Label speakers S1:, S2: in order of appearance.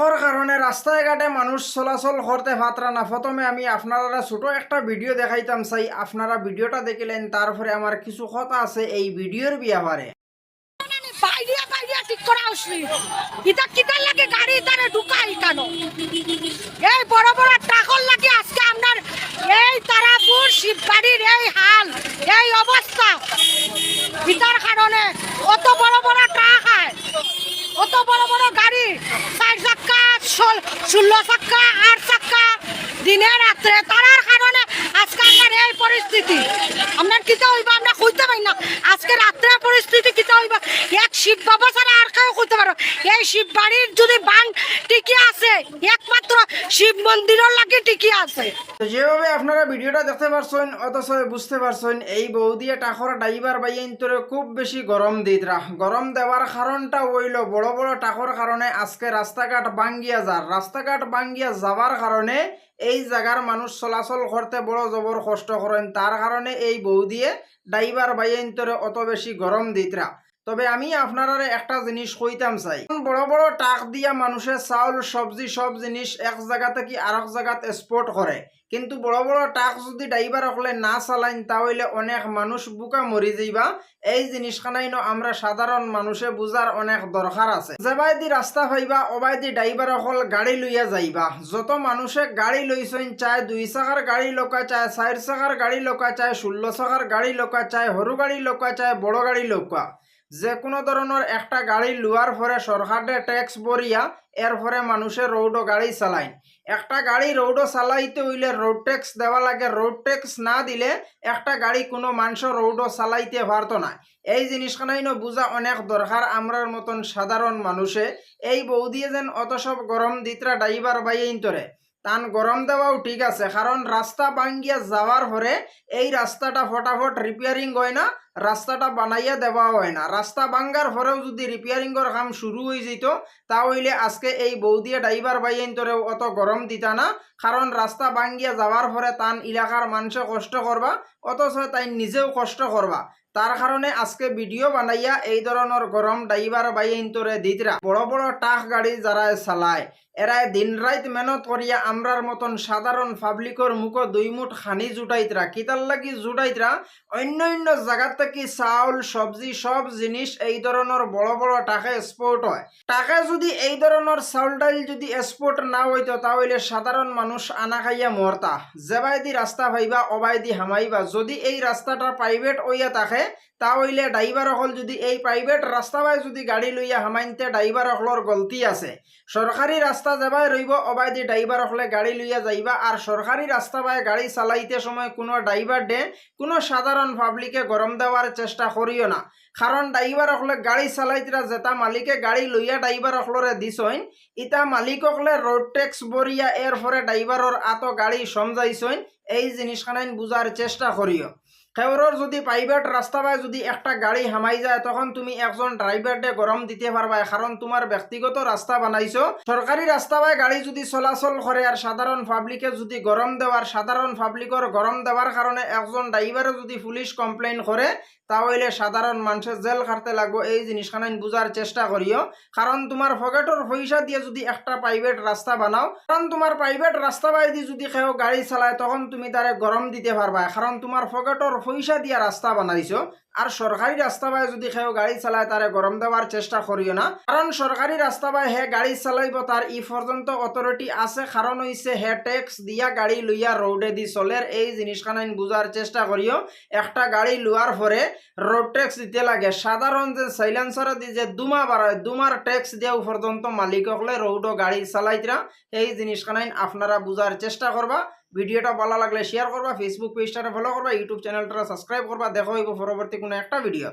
S1: টাকর কারণে রাস্তায় ঘাটে মানুষ চলাচল করতে পাত্রা না প্রথমে আমি আপনারা ছোট একটা ভিডিও দেখাইতাম চাই আপনারা ভিডিওটা দেখিলেন তারপরে আমার কিছু কথা আছে এই ভিডিওর ব্যাপারে
S2: ঠিক লাগে এই বড় বড় টাকল লাগে আজকে আপনার এই এই হাল, এই অবস্থা অত বড় বড় অত বড় বড় গাড়ি? চার চাক্কা, ষোল- চাক্কা, আট চাক্কা। দিনে রাত্রে তারার কারণে আজকে আপনার এই পরিস্থিতি। আপনার কিতা হইবা? আমরা কইতে পারি না। আজকে রাত্রে পরিস্থিতি কিতা হইবা? এক শিব বাবা ছাড়া আর কেউ কইতে পারো এই শিব বাড়ির যদি বান টিকি আছে, একমাত্র শিব মন্দিরের লাগে টিকি আছে।
S1: যেভাবে আপনারা ভিডিওটা দেখতে পারছেন, অথচ বুঝতে পারছেন, এই বৌদিয়ে টাকর ড্রাইভার বাইন তোরে খুব বেশি গরম দিতরা গরম দেওয়ার কারণটা হইল বড় বড় টাকর কারণে আজকে রাস্তাঘাট বাঙ্গিয়া যার। রাস্তাঘাট বাঙ্গিয়া যাওয়ার কারণে এই জায়গার মানুষ চলাচল করতে বড় জবর কষ্ট করেন। তার কারণে এই বৌদিয়ে ড্রাইভার বাইন তোরে অত বেশি গরম দিতরা তবে আমি আপনারা একটা জিনিস কইতাম চাই। বড় বড় টাক দিয়া মানুষে চাউল, সবজি, সব জিনিস এক জায়গা থেকে আরেক জায়গাত এক্সপোর্ট করে কিন্তু বড় বড় টাক যদি ড্রাইভার হলে না চালাইন, তাহলে অনেক মানুষ বুকা মরি যাইবা। এই জিনিসখানাই ন আমরা সাধারণ মানুষে বুঝার অনেক দরকার আছে। যেবাইদি রাস্তা পাইবা অবাইদি ড্রাইভার হল গাড়ি লইয়া যাইবা। যত মানুষে গাড়ি লইছেন চায় দুই চাকার গাড়ি লোকা চায় চার চাকার গাড়ি লোকা চায় ষোলো চাকার গাড়ি লোকা চায় সরু গাড়ি লোকা চায় বড় গাড়ি লোকা। যে কোনো ধরনের একটা গাড়ি লোয়ার পরে সরকারে ট্যাক্স বরিয়া এর পরে মানুষে রোডও গাড়ি চালায়। একটা গাড়ি রোডও চালাইতে হইলে রোড ট্যাক্স দেওয়া লাগে। রোড ট্যাক্স না দিলে একটা গাড়ি কোনো মানুষ রোডও চালাইতে পারতো না এই জিনিসখানাই বুঝা অনেক দরকার আমরার মতন সাধারণ মানুষে এই বৌদিয়ে যেন অত সব গরম দিতরা ড্রাইভার বাইন তোরে তান গরম দেওয়াও ঠিক আছে কারণ রাস্তা বাঙ্গিয়া যাওয়ার পরে এই রাস্তাটা ফটাফট রিপেয়ারিং হয় না। রাস্তাটা বানাইয়া দেওয়া হয় না। রাস্তা ভাঙ্গার পরেও যদি রিপেয়ারিংয়ের কাম শুরু হয়ে যেত, তাহলে আজকে এই বৌদিয়া ড্রাইভার বাইন অত গরম দিতা না। কারণ রাস্তা ভাঙ্গিয়া যাওয়ার পরে তান এলাকার মানুষে কষ্ট করবা অথচ তাই নিজেও কষ্ট করবা তার কারণে আজকে ভিডিও বানাইয়া এই ধরনের গরম ড্রাইভার বাইন তোরে দিতরা বড় বড় টাক গাড়ি যারা চালায়। এরাই দিন রাত মেহনত করিয়া আমরার মতন সাধারণ পাবলিকর মুখ দুই মুঠ খানি জুটাইতরা কিতার লাগি জুটাইতরা অন্য অন্য জায়গা থেকে চাউল সবজি সব জিনিস এই ধরনের বড় বড় টাকা এক্সপোর্ট হয়। টাকা যদি এই ধরনের চাউল ডাল যদি এক্সপোর্ট না হইতো তাহলে সাধারণ মানুষ আনা খাইয়া মরতা যেবাইদি রাস্তা পাইবা অবাইদি হামাইবা। যদি এই রাস্তাটা প্রাইভেট হইয়া থাকে, তাহলে ড্রাইভার হল যদি এই প্রাইভেট রাস্তা বাই যদি গাড়ি লইয়া হামাইনতে ড্রাইভার হলর গলতি আছে। সরকারি রাস্তা যাবাই রইব অবাইদি ড্রাইভার হলে গাড়ি লইয়া যাইবা। আর সরকারি রাস্তা বাই গাড়ি চালাইতে সময় কোনো ড্রাইভার ডে কোনো সাধারণ পাবলিকে গরম দেওয়ার চেষ্টা করিও না। কারণ ড্রাইভার হলে গাড়ি চালাইতরা যেটা মালিকে গাড়ি লইয়া ড্রাইভার হলরে দিছইন। ইটা মালিক হলে রোড ট্যাক্স বরিয়া এর পরে ড্রাইভারর আত গাড়ি সমজাইছইন। এই জিনিসখানাইন বুঝার চেষ্টা করিও খেওরর যদি প্রাইভেট রাস্তা বাই যদি একটা গাড়ি হামাই যায়, তখন তুমি একজন ড্রাইভারকে গরম দিতে পারবা কারণ তোমার ব্যক্তিগত রাস্তা বানাইছো। সরকারি রাস্তা বাই গাড়ি যদি চলাচল করে আর সাধারণ পাবলিকে যদি গরম দেওয়ার সাধারণ পাবলিকর গরম দেওয়ার কারণে একজন ড্রাইভারে যদি পুলিশ কমপ্লেন করে তাহলে সাধারণ মানুষের জেল খাটতে লাগবো। এই জিনিসখানাইন বুঝার চেষ্টা করিও কারণ তোমার পকেটর পয়সা দিয়ে যদি একটা প্রাইভেট রাস্তা বানাও কারণ তোমার প্রাইভেট রাস্তা বাই যদি কেউ গাড়ি চালায়, তখন তুমি তারে গরম দিতে পারবা কারণ তোমার পকেটর পয়সা দিয়া রাস্তা বানাইছো আর সরকারি রাস্তা বাই যদি কেউ গাড়ি চালায় তারে গরম দেওয়ার চেষ্টা করিও না। কারণ সরকারি রাস্তা বাই হে গাড়ি চালাইব তার ই পর্যন্ত অথরিটি আছে। কারণ হইছে হে ট্যাক্স দিয়া গাড়ি লইয়া রোডে দি চলের এই জিনিসখানাইন বুঝার চেষ্টা করিও একটা গাড়ি লোয়ার পরে রোড ট্যাক্স দিতে লাগে। সাধারণ যে সাইলেন্সার দি যে দুমা বাড়ায় দুমার ট্যাক্স দেওয়া পর্যন্ত মালিক হলে রোডও গাড়ি চালাইতরা এই জিনিসখানাইন আপনারা বুঝার চেষ্টা করবা ভিডিওটা ভালো লাগলে শেয়ার করবা ফেসবুক পেজটা ফলো করবা ইউটিউব চ্যানেলটা সাবস্ক্রাইব করবা, দেখো হইব পরবর্তী কোনো একটা ভিডিও